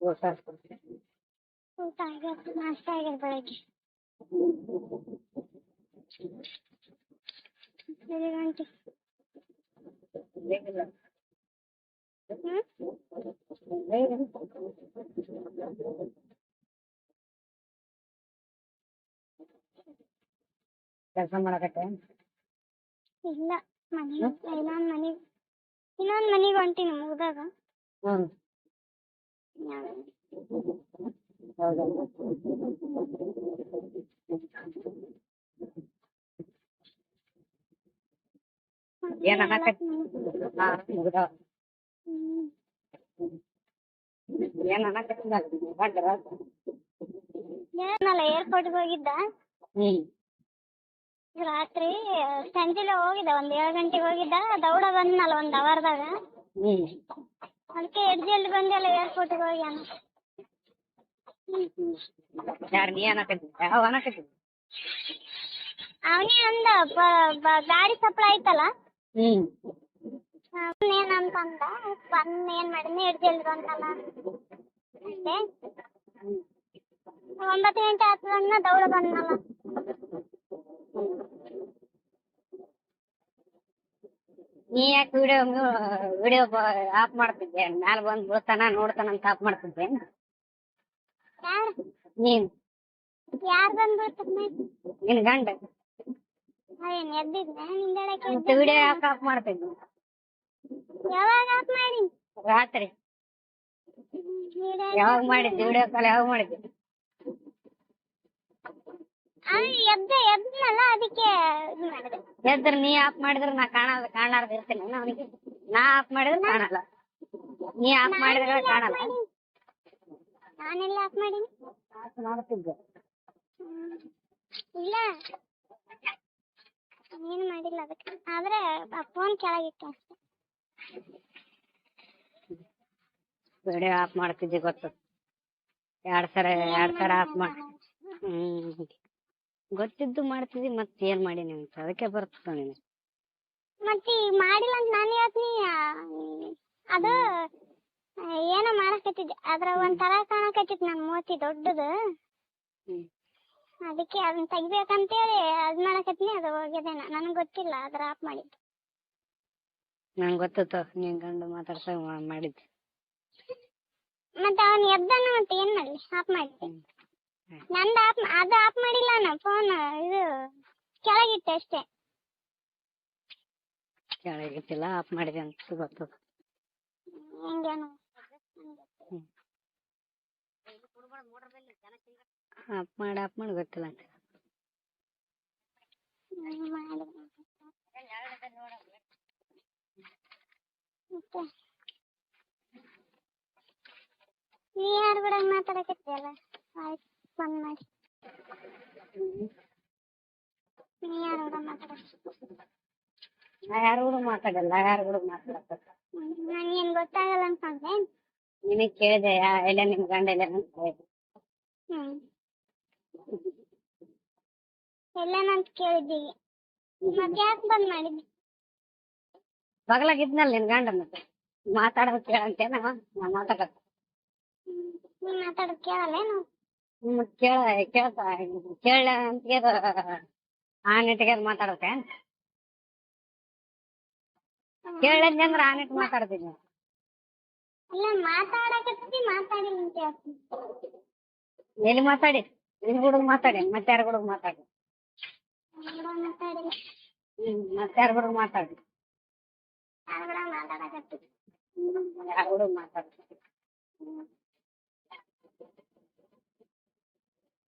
ಊಟ ಊಟ ಆಗ್ಯದ ನಾಷ್ಟ ಆಗ್ಯದ ಬೆಳಗ್ಗೆ ಎಲ್ಲಿ ಗಂಟೆ ಬೇಕಿಲ್ಲ ಹ್ಮ್ ಕೆಲಸ ಮಾಡಕತ್ತೆ ಇಲ್ಲ ಮನೆ ಇನ್ನೊಂದ್ ಮನೆ ಇನ್ನೊಂದ್ ಮನೆಗೆ ಹೊಂಟಿನಿ ಮುಗ್ದಾಗ ಹ್ಮ್. ಹೌದಾ ಏನ್ ಅನ್ನಕತ್ತಿ ಹಾ ಮುಗ್ದಾವ ಹ್ಮ್. ಏನ್ ಅನ್ನಕತ್ತಿಲ್ಲ ಗಂಡರ ಏನಲ್ಲ ಏರ್ಪೋರ್ಟ್ಗೆ ಹೋಗಿದ್ದ? ಹ್ಮ್. ರಾತ್ರಿ ಸಂಜೆಲೆ ಹೋಗಿದ್ದ ಒಂದ್ ಏಳು ಗಂಟೆಗೆ ಹೋಗಿದ್ದ. ದೌಡ ಬಂದ್ನಲ್ಲ ಒಂದ್ ಅವರ್ದಾಗ. ಹ್ಮ್. ಅದಕ್ಕೆ ಎಡ್ ಜಲ್ದಿ ಬಂದೆಲ್ಲ ಏರ್ಪೋರ್ಟ್ ಹೋಗ್ಯಾನ ಯಾರ್ ನೀ ಅನ್ನಕತ್ತಿ ಯಾವ ಅನ್ನಕತ್ತಿ ಅವನೇ ಅಂದ ಗಾಡಿ ಸಪ್ಲೈ ಆಯ್ತಲ್ಲ? ಹ್ಮ್. ಅವನ್ ಏನಂತ ಅಂದ ಬಂದ್ ಏನ್ ಮಾಡಿದ್ನಿ ಎಡ್ ಜಲ್ದಿ ಬಂದಲ್ಲ ಅಂದೆ ಒಂಬತ್ತು ಗಂಟೆ ಆತದನ್ನ ದೌಡ ಬಂದ್ನಲ್ಲ. ನೀ ಯಾಕೆ ವಿಡಿಯೋ ವಿಡಿಯೋ ಆಫ್ ಮಾಡ್ತಿದ್ದೆ? ಮ್ಯಾಲ ಬಂದ್ ಬೀಳ್ತಾನ ನೋಡ್ತಾನ ಅಂತ ಆಫ್ ಮಾಡ್ತಿದ್ದೆ ನೀನ್. ಯಾರು ಬಂದ್ಬಿಡ್ತಾರ ನಿನ್ ಗಂಡ. ಮತ್ತೆ ವಿಡಿಯೋ ಯಾಕೆ ಆಫ್ ಮಾಡ್ತಿದ್ದೆ? ಯಾವಾಗ ಆಫ್ ಮಾಡಿ ರಾತ್ರಿ. ಯಾವಾಗ ಮಾಡಿದ್ದೆ? ವಿಡಿಯೋ ಕಾಲ್ ಯಾವಾಗ ಮಾಡಿದ್ದೆ? ಎದ್ದ ಎದ್ನಲ್ಲ ಅದಕ್ಕೆ ಎದ್ರ ನೀ ಆಫ್ ಮಾಡಿದ್ರೆ ನಾ ಕಾಣಲ್ಲ ಕಾಣಾರ್ದ ಇರ್ತೀನಿ. ಅವನಿಗೆ ನಾ ಆಫ್ ಮಾಡಿದ್ರೆ ಕಾಣಲ್ಲ. ನೀ ಆಫ್ ಮಾಡಿದ್ರೆ ಕಾಣಲ್ಲ. ನಾನೆಲ್ಲ ಆಫ್ ಮಾಡೀನಿ. ಆಫ್ ಮಾಡ್ತಿದ್ದೆ ಇಲ್ಲ. ಏನು ಮಾಡಿಲ್ಲ ಅದಕ್ಕೆ. ಆದ್ರೆ ಫೋನ್ ಕೆಳಗಿಟ್ಟೆ ಅಷ್ಟೇ. ವಿಡಿಯೋ ಆಫ್ ಮಾಡ್ತಿದ್ದೆ ಗೊತ್ತು. ಎರಡ್ ಸರ ಎರಡ್ ಸರ ಆಫ್ ಮಾಡಿ ಹ್ಮ್. ಗೊತ್ತಿದ್ದು ಮಾಡ್ತಿದ್ದಿ ಮತ್ ಏನ್ ಮಾಡಿ ಅಂತ ಅದಕ್ಕೆ ಬರ್ತದ ನೀನು. ಮತ್ತೆ ಈಗ ಮಾಡಿಲ್ಲ ಅಂತ ನಾನು ಹೇಳ್ತೀನಿ ಅದು ಏನೋ ಮಾಡಕತ್ತಿದ್ದೆ. ಅದ್ರ ತರ ಕಾಣಕತ್ತಿತ್ತು ನನ್ನ ಮೂತಿ ದೊಡ್ಡದು. ಅದಕ್ಕೆ ಅದನ್ನ ತೆಗಿಬೇಕಂತೇಳಿ ಅದ್ ಮಾಡಕತ್ತೀನಿ ಅದು ಹೋಗಿದೆ ನನಗೆ ಗೊತ್ತಿಲ್ಲ ಅದ್ರ ಆಫ್ ಮಾಡಿದ್ದು. ನಂಗೆ ಗೊತ್ತಿತ್ತು ನೀನ್ ಗಂಡು ಮಾತಾಡ್ಸ ಮಾಡಿದ್ದೆ. ಮತ್ತೆ ಅವನ್ ಎದ್ದನು ಮತ್ತೆ ಏನ್ ಮಾಡ್ಲಿ? ಆಫ್ ಮಾಡಿದ್ದೆ. ನಂದು ಆಫ್ ಅದು ಆಫ್ ಮಾಡಿಲ್ಲ ನಾನು ಫೋನ್ ಇದು ಕೆಳಗಿಟ್ಟೆ ಅಷ್ಟೇ. ಕೆಳಗಿಟ್ಟಿಲ್ಲ ಆಫ್ ಮಾಡಿದೆ ಅಂತ ಗೊತ್ತದ. ಹೆಂಗೇನು ಆಫ್ ಮಾಡಿ ಆಫ್ ಮಾಡಿ ಗೊತ್ತಿಲ್ಲ ಅಂತ. ನೀ ಯಾರು ಕೂಡ ಮಾತಾಡಕತ್ತಿಯಲ್ಲ ಆಯ್ತು. ಬಂದ್ ಮಾಡಿ ನೀ ಯಾರು ಕೂಡ ಮಾತಾಡಕತ್ತಿ ನಾ ಯಾರು ಕೂಡ ಮಾತಾಡಲ್ಲ ಯಾರು ಕೂಡ ಮಾತಾಡಲ್ಲ? ನನಗೇನು ಗೊತ್ತಾಗಲ್ಲ ಅನ್ಕೊಂಡೆ ನಿನಗ್ ಕೇಳಿದೆ ಎಲ್ಲ ನಿಮ್ ಗಂಡ ಎಲ್ಲ ಅಂತ ಹ್ಮ್. ಎಲ್ಲನಂತ ಕೇಳಿದ್ದೀವಿ ಮತ್ತೆ ಯಾಕೆ ಬಂದ್ ಮಾಡಿದ್ವಿ ಬಗಲಾಗಿದ್ನಲ್ಲ ನಿನ್ ಗಂಡ ಮತ್ತೆ? ಮಾತಾಡೋದು ಕೇಳಂತೇನ? ನಾ ಮಾತಾಡಕ ನೀ ಮಾತಾಡೋದು ಕೇಳಲ್ಲೇನು ಹ್ಮ್ ಕೇಳ ಕೇಳ್ತಾ ಕೇಳ ಅಂತ ಆ ನಿಟ್ಟಿಗೆ ಮಾತಾಡುತ್ತೆ ಕೇಳಂದೆ ಅಂದ್ರೆ ಆ ನಿಟ್ಟು ಮಾತಾಡ್ತೀನಿ. ಇಲ್ಲ ಮಾತಾಡಕತ್ತಿ ಮಾತಾಡಿ ಅಂತ ಹೇಳ್ತೀನಿ. ಎಲ್ಲಿ ಮಾತಾಡಿ? ನಿನ್ ಹುಡುಗ ಮಾತಾಡಿ ಮತ್ತೆ ಯಾರ ಹುಡುಗ ಮಾತಾಡಿ? ಹ್ಮ್ ಮತ್ತೆ ಯಾರ ಹುಡುಗ ಮಾತಾಡಿ? ಯಾರ್ ಹುಡುಗ ಮಾತಾಡಕತ್ತಿ